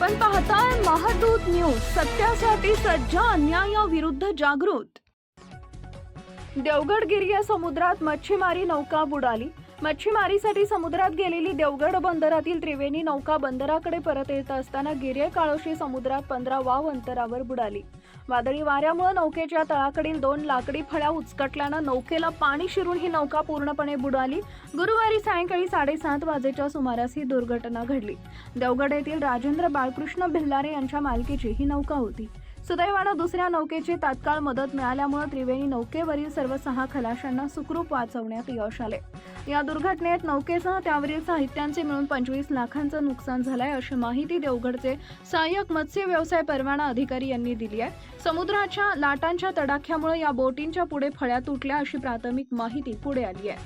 आपण पाहताय महादूत न्यूज सत्यासाठी सज्ज अन्यायाविरुद्ध जागृत. देवगड गिर्या समुद्रात मच्छीमारी नौका बुडाली. मच्छीमारीसाठी समुद्रात गेलेली देवगड बंदरातील त्रिवेणी नौका बंदराकडे परत येत असताना गिर्य काळोशी समुद्रात पंधरा वाव अंतरावर बुडाली. वादळी वाऱ्यामुळे नौकेच्या तळाकडील दोन लाकडी फळ्या उचकटल्यानं नौकेला पाणी शिरून ही नौका पूर्णपणे बुडाली. गुरुवारी सायंकाळी साडेसात वाजेच्या सुमारास ही दुर्घटना घडली. देवगड येथील राजेंद्र बाळकृष्ण भिल्लारे यांच्या मालकीची ही नौका होती. सुदैवानं दुसऱ्या नौकेची तात्काळ मदत मिळाल्यामुळे त्रिवेणी नौकेवरील सर्व सहा खलाशांना सुखरूप वाचवण्यात यश आले. या दुर्घटनेत नौकेसह त्यावरील साहित्यांचे मिळून पंचवीस लाखांचं नुकसान झालंय अशी माहिती देवगडचे सहाय्यक मत्स्य व्यवसाय परवाना अधिकारी यांनी दिली आहे. समुद्राच्या लाटांच्या तडाख्यामुळे या बोटींच्या पुढे फळ्या तुटल्या अशी प्राथमिक माहिती पुढे आली आहे.